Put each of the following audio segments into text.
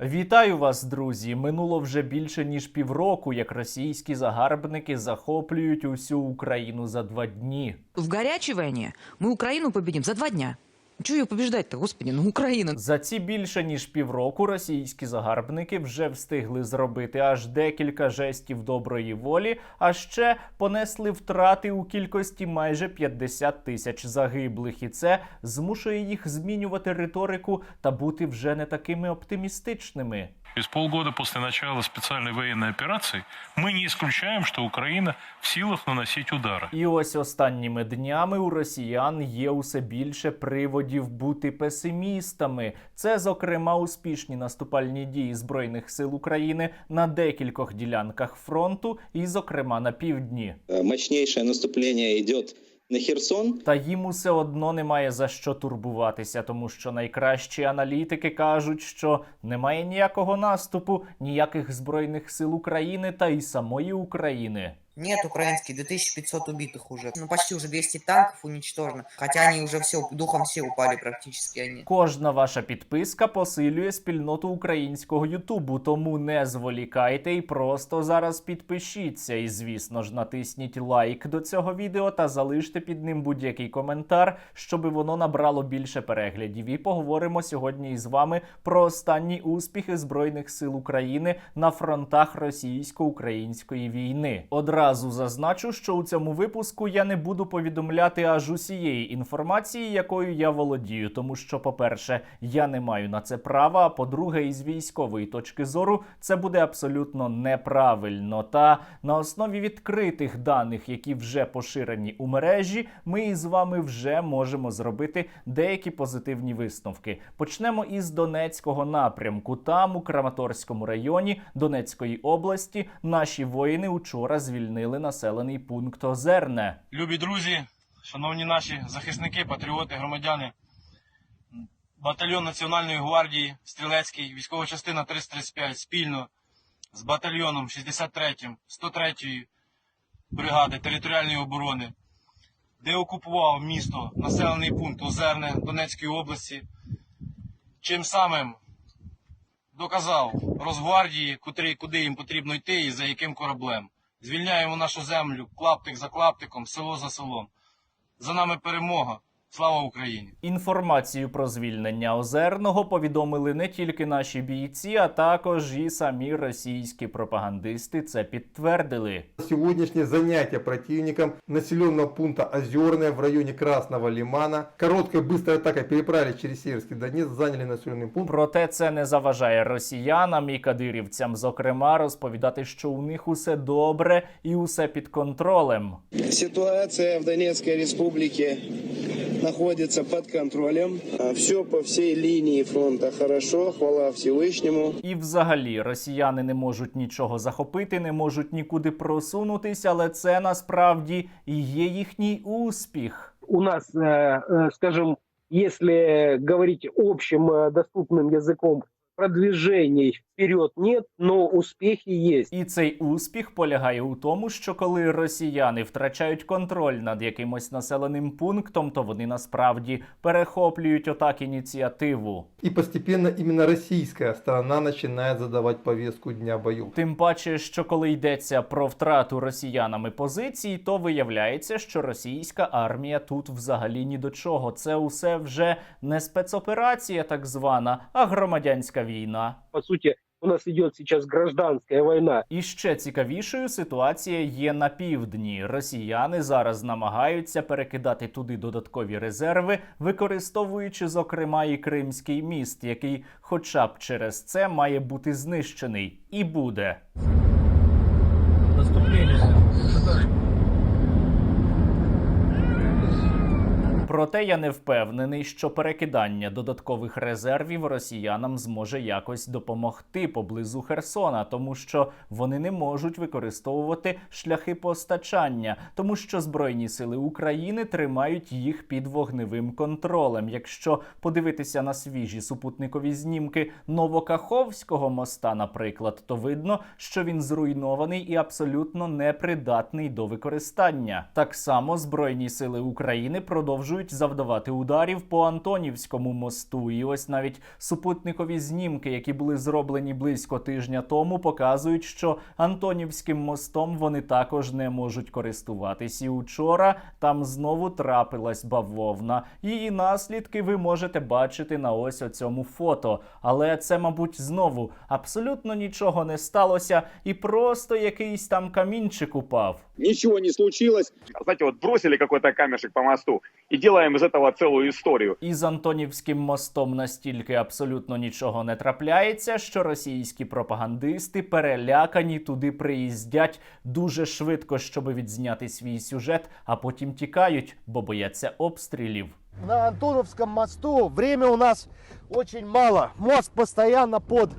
Вітаю вас, друзі! Минуло вже більше ніж півроку, як російські загарбники захоплюють усю Україну за два дні. В гарячій війні ми Україну побідім за два дня. Чего ее побеждать-то, господи, ну Україна. За ці більше ніж півроку російські загарбники вже встигли зробити аж декілька жестів доброї волі, а ще понесли втрати у кількості майже 50 тисяч загиблих, і це змушує їх змінювати риторику та бути вже не такими оптимістичними. Через полгода после начала специальной военной операции мы не исключаем, что Украина в силах наносить удары. І ось останніми днями у росіян є усе більше приводів бути песимістами. Це, зокрема, успішні наступальні дії збройних сил України на декількох ділянках фронту, і, зокрема, на півдні. Э, мощнейшее наступление на Херсон. Та їм усе одно немає за що турбуватися, тому що найкращі аналітики кажуть, що немає ніякого наступу, ніяких збройних сил України та й самої України. Нет, украинские, 2500 убитых уже. Ну, почти уже 200 танков уничтожено. Хотя они уже все, духом все упали практически они. Кожна ваша підписка посилює спільноту українського Ютубу, тому не зволікайте і просто зараз підпишіться. І звісно ж натисніть лайк до цього відео та залиште під ним будь-який коментар, щоб воно набрало більше переглядів. І поговоримо сьогодні із вами про останні успіхи збройних сил України на фронтах російсько-української війни. Одразу зазначу, що у цьому випуску я не буду повідомляти аж усієї інформації, якою я володію, тому що, по-перше, я не маю на це права. А по-друге, із військової точки зору це буде абсолютно неправильно. Та на основі відкритих даних, які вже поширені у мережі, ми із вами вже можемо зробити деякі позитивні висновки. Почнемо із Донецького напрямку. Там, у Краматорському районі Донецької області, наші воїни учора звільнили населений пункт Озерне. Любі друзі, шановні наші захисники, патріоти, громадяни, батальйон Національної гвардії Стрілецький, військова частина 335 спільно з батальйоном 63-м 103-ї бригади територіальної оборони, де окупував місто, населений пункт Озерне Донецької області, чим самим доказав Росгвардії, куди їм потрібно йти і за яким кораблем. Звільняємо нашу землю клаптик за клаптиком, село за селом. За нами перемога. Слава Україні! Інформацію про звільнення Озерного повідомили не тільки наші бійці, а також і самі російські пропагандисти це підтвердили. Сегодняшнее занятие противником населенного пункта Озерное в районе Красного Лимана. Короткой быстрой атакой переправились через Северский Донец, заняли населенный пункт. Проте це не заважає росіянам і кадирівцям, зокрема, розповідати, що у них усе добре і усе під контролем. Ситуация в Донецкой республике находится под контролем. Все по всей линии фронта хорошо, хвала Всевышнему. І взагалі росіяни не можуть нічого захопити, не можуть нікуди просунутись, але це насправді і є їхній успіх. у нас, э, э, скажем, если говорить общим э, доступным продвижений вперед нет, но успехи есть. І цей успіх полягає у тому, що коли росіяни втрачають контроль над якимось населеним пунктом, то вони насправді перехоплюють отак ініціативу. И постепенно именно российская сторона начинает задавать повестку дня боев. Тим паче, що коли йдеться про втрату росіянами позицій, то виявляється, що російська армія тут взагалі ні до чого. Це усе вже не спецоперація, так звана, а громадянська війна. По сути, у нас идет сейчас гражданская война. І ще цікавішою ситуація є на півдні. Росіяни зараз намагаються перекидати туди додаткові резерви, використовуючи зокрема і Кримський міст, який, хоча б через це, має бути знищений і буде. Проте я не впевнений, що перекидання додаткових резервів росіянам зможе якось допомогти поблизу Херсона, тому що вони не можуть використовувати шляхи постачання, тому що збройні сили України тримають їх під вогневим контролем. Якщо подивитися на свіжі супутникові знімки Новокаховського моста, наприклад, то видно, що він зруйнований і абсолютно непридатний до використання. Так само збройні сили України продовжують продовжують завдавати ударів по Антонівському мосту. І ось навіть супутникові знімки, які були зроблені близько тижня тому, показують, що Антонівським мостом вони також не можуть користуватись. І учора там знову трапилась бавовна. Її наслідки ви можете бачити на ось оцьому фото. Але це, мабуть, знову абсолютно нічого не сталося, і просто якийсь там камінчик упав. Ничего не случилось. Знаете, вот бросили какой-то камешек по мосту и делаем из этого целую историю. Із Антонівським мостом настільки абсолютно нічого не трапляється, що російські пропагандисти перелякані туди приїздять дуже швидко, щоб відзняти свій сюжет, а потім тікають, бо бояться обстрілів. На Антоновском мосту время у нас очень мало. Мост постоянно под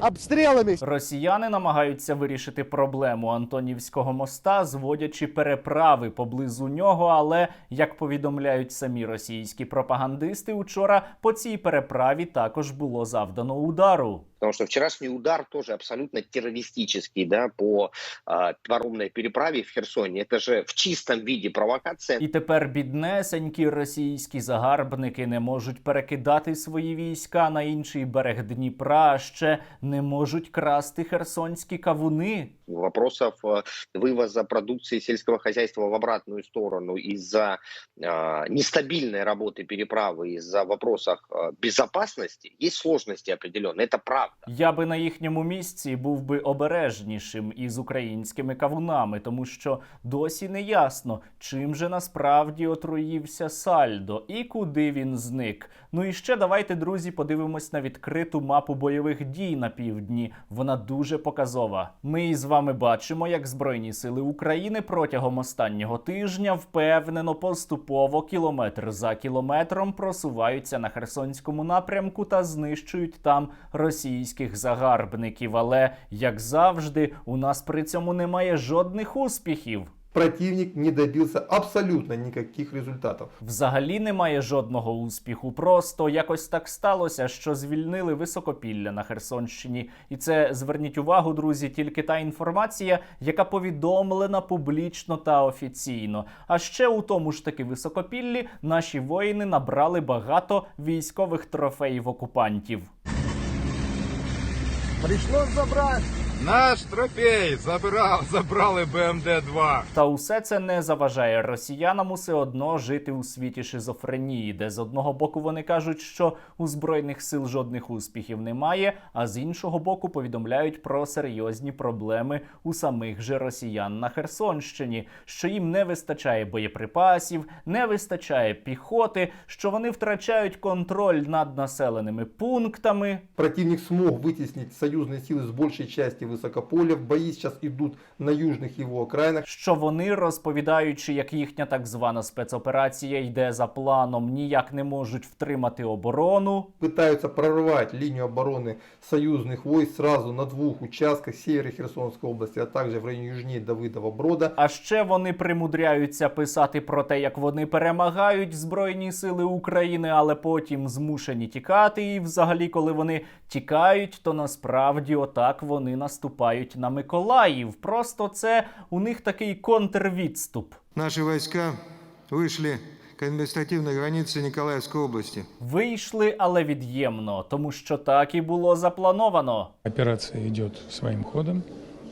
обстрелами. Росіяни намагаються вирішити проблему Антонівського моста, зводячи переправи поблизу нього. Але як повідомляють самі російські пропагандисти, учора по цій переправі також було завдано удару Потому что вчерашний удар тоже абсолютно террористический, да, по э, паромной переправе в Херсоне. Это же в чистом виде провокация. І тепер біднесенькі російські загарбники не можуть перекидати свої війська на інший берег Дніпра, а ще не можуть красти херсонські кавуни. Вопросов э, вывоза продукции сельского хозяйства в обратную сторону из-за э, нестабильной работы переправы, из-за вопросов э, безопасности есть сложности определенные. Это правда. Я би на їхньому місці був би обережнішим із українськими кавунами, тому що досі не ясно, чим же насправді отруївся Сальдо і куди він зник. Ну і ще давайте, друзі, подивимось на відкриту мапу бойових дій на півдні. Вона дуже показова. Ми із вами бачимо, як Збройні сили України протягом останнього тижня впевнено поступово кілометр за кілометром просуваються на Херсонському напрямку та знищують там російських загарбників. Але як завжди, у нас при цьому немає жодних успіхів. Противник не добился абсолютно никаких результатов. Взагалі немає жодного успіху. Просто якось так сталося, що звільнили високопілля на Херсонщині. І це зверніть увагу, друзі, тільки та інформація, яка повідомлена публічно та офіційно. А ще у тому ж таки високопіллі наші воїни набрали багато військових трофеїв окупантів. Пришлось забрать. Наш трофей забрал, забрали БМД-2. Та усе це не заважає росіянам усе одно жити у світі шизофренії, де з одного боку вони кажуть, що у збройних сил жодних успіхів немає, а з іншого боку повідомляють про серйозні проблеми у самих же росіян на Херсонщині, що їм не вистачає боєприпасів, не вистачає піхоти, що вони втрачають контроль над населеними пунктами. Противник смог вытеснить союзные силы с большей части высокополя. Бои сейчас идут на южных его окраинах. що вони, розповідаючи, як їхня так звана спецоперація йде за планом, ніяк не можуть втримати оборону. Пытаются прорвать линию обороны союзных войск сразу на двух участках севера Херсонской области, а также в районе южнее Давыдова Брода. А ще вони примудряються писати про те, як вони перемагають збройні сили України, але потім змушені тікати. І взагалі, коли вони тікають, то насправді отак вони наступають на Миколаїв. Просто це у них такий контрвідступ. Наші війська вийшли к адміністративної границі Ніколаївської області. Вийшли, але від'ємно, тому що так і було заплановано. Операція йде своїм ходом,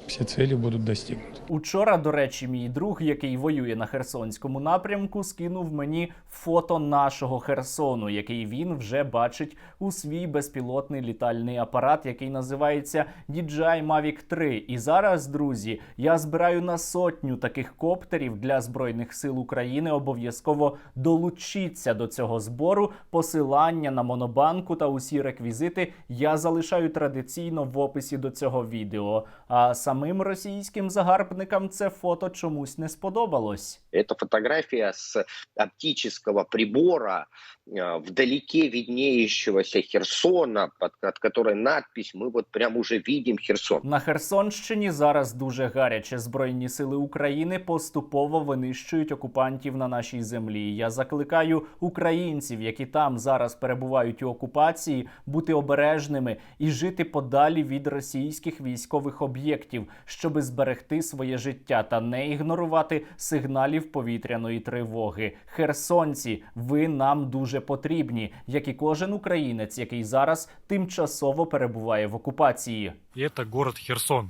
все цели будут достигнуты. Учора, до речі, мій друг, який воює на Херсонському напрямку, скинув мені фото нашого Херсону, який він вже бачить у свій безпілотний літальний апарат, який називається DJI Mavic 3. І зараз, друзі, я збираю на сотню таких коптерів для збройних сил України. Обов'язково долучіться до цього збору. Посилання на монобанку та усі реквізити я залишаю традиційно в описі до цього відео. А самим російським загарбникам це фото чомусь не сподобалось. Это фотография с оптического прибора э, вдалеке виднеющегося Херсона, под, от которой надпись «Мы вот прям уже видим Херсон». На Херсонщині зараз дуже гаряче. Збройні сили України поступово винищують окупантів на нашій землі. Я закликаю українців, які там зараз перебувають у окупації, бути обережними і жити подалі від російських військових об'єктів, щоби зберегти своє життя та не ігнорувати сигналів повітряної тривоги. Херсонці, ви нам дуже потрібні, як і кожен українець, який зараз тимчасово перебуває в окупації. и это город Херсон.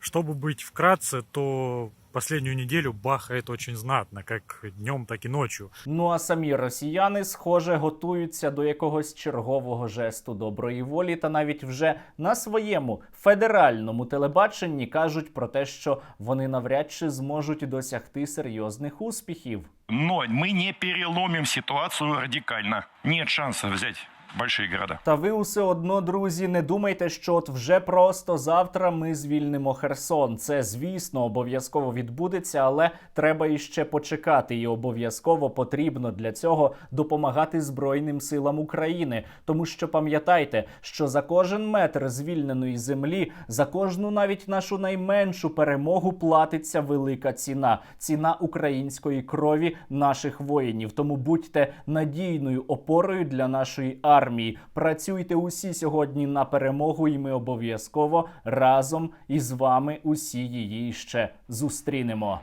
Чтобы быть вкратце, то последнюю неделю бахает очень знатно, как днем, так и ночью. Ну а самі росіяни, схоже, готуються до якогось чергового жесту доброї волі, та навіть вже на своєму федеральному телебаченні кажуть про те, що вони навряд чи зможуть досягти серйозних успіхів. Но мы не переломим ситуацию радикально. Нет шансов взять большие города. Та ви усе одно, друзі, не думайте, що от вже просто завтра ми звільнимо Херсон. Це, звісно, обов'язково відбудеться, але треба іще почекати. І обов'язково потрібно для цього допомагати Збройним силам України. Тому що пам'ятайте, що за кожен метр звільненої землі, за кожну навіть нашу найменшу перемогу платиться велика ціна ціна української крові наших воїнів. Тому будьте надійною опорою для нашої армії. Працюйте усі сьогодні на перемогу, і ми обов'язково разом із вами усі її ще зустрінемо.